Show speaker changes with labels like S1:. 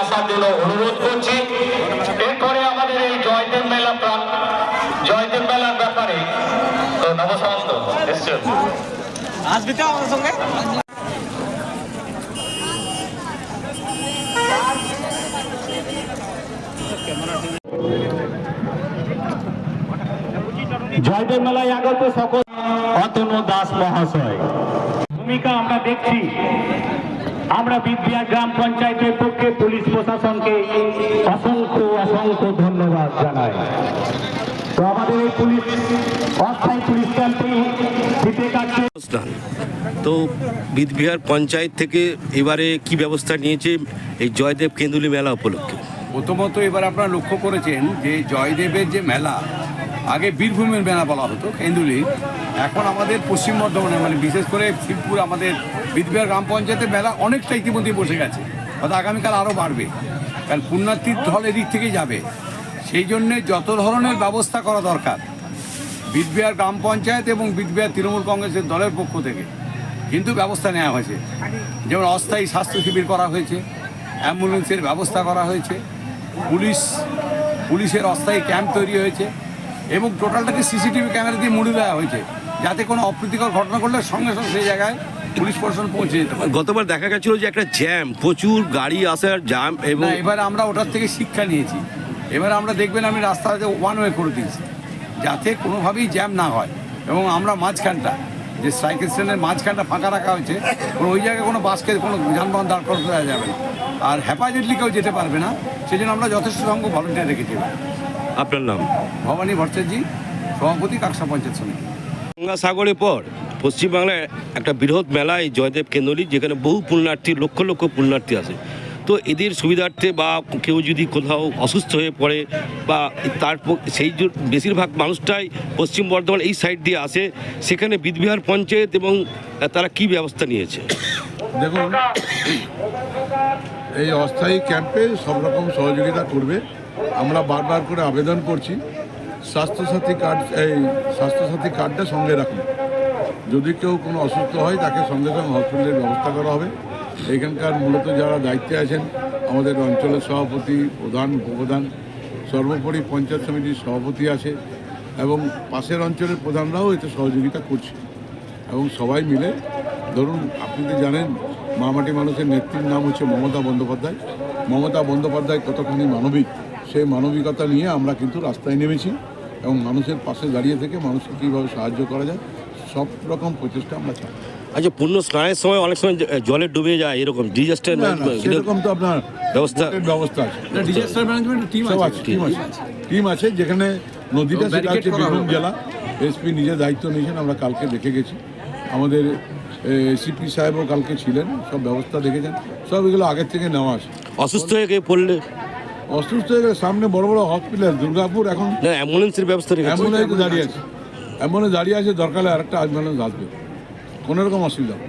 S1: আসার জন্য অনুরোধ করছি। এরপরে আমাদের এই জয়দেব মেলা প্রাণ জয়দেব মেলার ব্যাপারে তো নবসান্ত
S2: আসবি তো আমাদের সঙ্গে।
S3: জয়দেব মেলায় আগত সকল অতনু দাস মহাশয়। ভূমিকা আমরা দেখছি। আমরা বিদ্যা গ্রাম পঞ্চায়েতের পক্ষে পুলিশ প্রশাসনকে অসংখ্য অসংখ্য ধন্যবাদ জানাই। তো আমাদের এই পুলিশ অস্থায়ী পুলিশ ক্যাম্পে ফিতে কাটছে।
S4: তো বিদবিহার পঞ্চায়েত থেকে এবারে কি ব্যবস্থা নিয়েছে? এই জয়দেব কেন্দুলি মেলা উপলক্ষে।
S5: প্রথমত এবার আপনারা লক্ষ্য করেছেন যে জয়দেবের যে মেলা আগে বীরভূমের মেলা বলা হতো কেন্দুলির এখন আমাদের পশ্চিম বর্ধমানে মানে বিশেষ করে শিবপুর, আমাদের বিদবিহার গ্রাম পঞ্চায়েতের মেলা অনেকটা ইতিমধ্যে বসে গেছে। হয়তো আগামীকাল আরও বাড়বে। কারণ পুণ্যার্থীর ঢল এদিক থেকেই যাবে। সেই জন্যে যত ধরনের ব্যবস্থা করা দরকার, বিদবিহার গ্রাম পঞ্চায়েত এবং বিদবিহার তৃণমূল কংগ্রেসের দলের পক্ষ থেকে, কিন্তু ব্যবস্থা নেওয়া হয়েছে। যেমন অস্থায়ী স্বাস্থ্য শিবির করা হয়েছে, অ্যাম্বুলেন্সের ব্যবস্থা করা হয়েছে, পুলিশ, পুলিশের অস্থায়ী ক্যাম্প তৈরি হয়েছে এবং টোটালটাকে সিসিটিভি ক্যামেরা দিয়ে মুড়ে দেওয়া হয়েছে। যাতে কোনো অপ্রীতিকর ঘটনা ঘটলে সঙ্গে সঙ্গে সেই জায়গায় পুলিশ প্রশাসন পৌঁছে যেতে পারে।
S4: গতবার দেখা গেছিল যে একটা জ্যাম প্রচুর গাড়ি আসার জ্যাম এবং
S5: এবার আমরা ওটার থেকে শিক্ষা নিয়েছি। এবার আমরা দেখবেন আমি রাস্তাতে ওয়ান ওয়ে করে দিয়েছি যাতে কোনোভাবেই জ্যাম না হয়। এবং আমরা মাঝখানটা যে সাইকেল স্ট্যান্ডের মাঝখানটা ফাঁকা রাখা হয়েছে ওই জায়গায় কোনো বাসকে কোনো যানবাহন দাঁড় করাতে দেওয়া যাবে না। আর হ্যাপাজেটলি কেউ যেতে পারবে না সেই জন্য আমরা যথেষ্ট সংখ্যক ভলেন্টিয়ার রেখেছি।
S4: আপনার নাম?
S5: ভবানী ভট্টাচার্য সভাপতি কাকসা পঞ্চায়েত সমিতি।
S4: গঙ্গাসাগরের পর পশ্চিমবাংলায় একটা বৃহৎ মেলা এই জয়দেব কেন্দুলি যেখানে বহু পুণ্যার্থী লক্ষ লক্ষ পুণ্যার্থী আসে। তো এদের সুবিধার্থে বা কেউ যদি কোথাও অসুস্থ হয়ে পড়ে বা তার সেই বেশিরভাগ মানুষটাই পশ্চিম বর্ধমান এই সাইড দিয়ে আসে সেখানে বিদবিহার পঞ্চায়েত এবং তারা কি ব্যবস্থা নিয়েছে?
S6: দেখুন এই অস্থায়ী ক্যাম্পে সব রকম সহযোগিতা করবে। আমরা বারবার করে আবেদন করছি, স্বাস্থ্যসাথী কার্ড, এই স্বাস্থ্যসাথী কার্ডটা সঙ্গে রাখুন। যদি কেউ কোনো অসুস্থ হয়, তাকে সঙ্গে সঙ্গে হসপিটালের ব্যবস্থা করা হবে। এখানকার মূলত যারা দায়িত্বে আছেন, আমাদের অঞ্চলের সভাপতি, প্রধান, উপপ্রধান, সর্বোপরি পঞ্চায়েত সমিতির সভাপতি আছে এবং পাশের অঞ্চলের প্রধানরাও এতে সহযোগিতা করছে। এবং সবাই মিলে, ধরুন, আপনি তো জানেন মামাটি মানুষের নেত্রীর নাম হচ্ছে মমতা বন্দ্যোপাধ্যায়। মমতা বন্দ্যোপাধ্যায় কতখানি মানবিক সেই মানবিকতা নিয়ে আমরা কিন্তু রাস্তায় নেমেছি এবং মানুষের পাশে দাঁড়িয়ে থেকে মানুষকে কীভাবে সাহায্য করা যায় সব রকম প্রচেষ্টা আমরা চাই।
S4: আচ্ছা পূর্ণ স্নানের সময় অনেক সময় জলে ডুবে যায় এরকম ডিজাস্টার
S6: সেরকম তো আপনার
S4: ব্যবস্থা-
S6: ব্যবস্থা আছে।
S5: ডিজাস্টার ম্যানেজমেন্টের টিম
S6: আছে টিম আছে। টিম আছে যেখানে নদীটা সেটা হচ্ছে বীরভূম জেলা। এসপি নিজে দায়িত্ব নিয়েছেন আমরা কালকে দেখে গেছি। আমাদের সিপি সাহেবও কালকে ছিলেন সব ব্যবস্থা দেখেছেন সব এগুলো আগের থেকে নেওয়া আছে।
S4: অসুস্থ হয়ে গিয়ে পড়লে?
S6: অসুস্থ হয়ে গেলে সামনে বড় বড় হসপিটাল দুর্গাপুর এখন
S4: অ্যাম্বুলেন্সের ব্যবস্থা
S6: অ্যাম্বুলেন্স দাঁড়িয়ে আছে। অ্যাম্বুলেন্স দাঁড়িয়ে আছে দরকার হলে আরেকটা অ্যাম্বুলেন্স আসবে। কোনো রকম অসুবিধা হবে।